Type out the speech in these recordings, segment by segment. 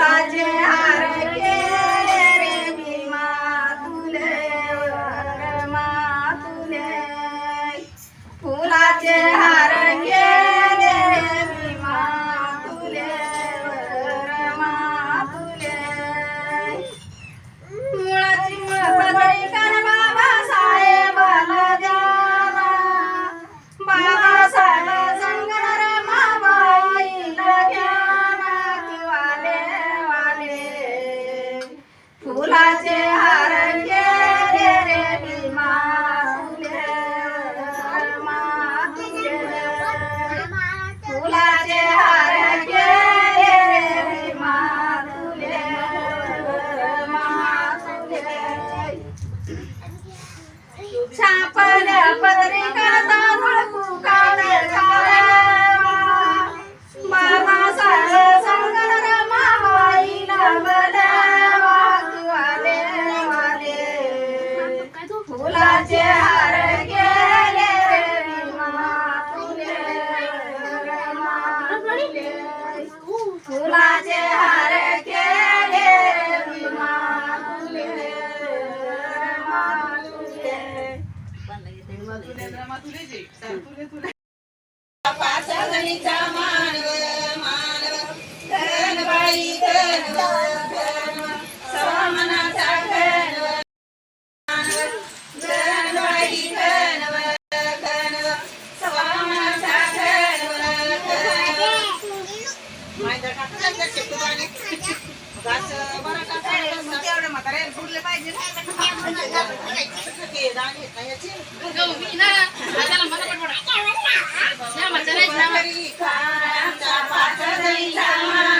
बाजे हार के อยู่ पाचगणीचा मानव मानव धन बाई धन धन समनाचा धन धन बाई धन धन समनाचा धन धन माझ्या काकाला शेतकऱ्याने गास बरा काका तेवढं म्हातारे बुडले पाहिजे Thank you.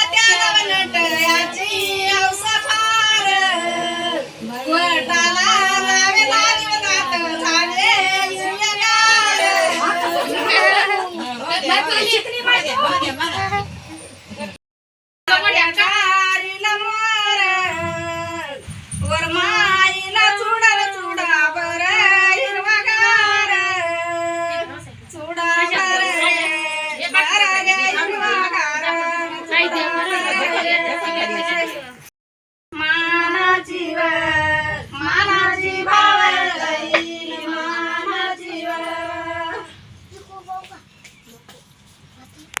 Come on, come on.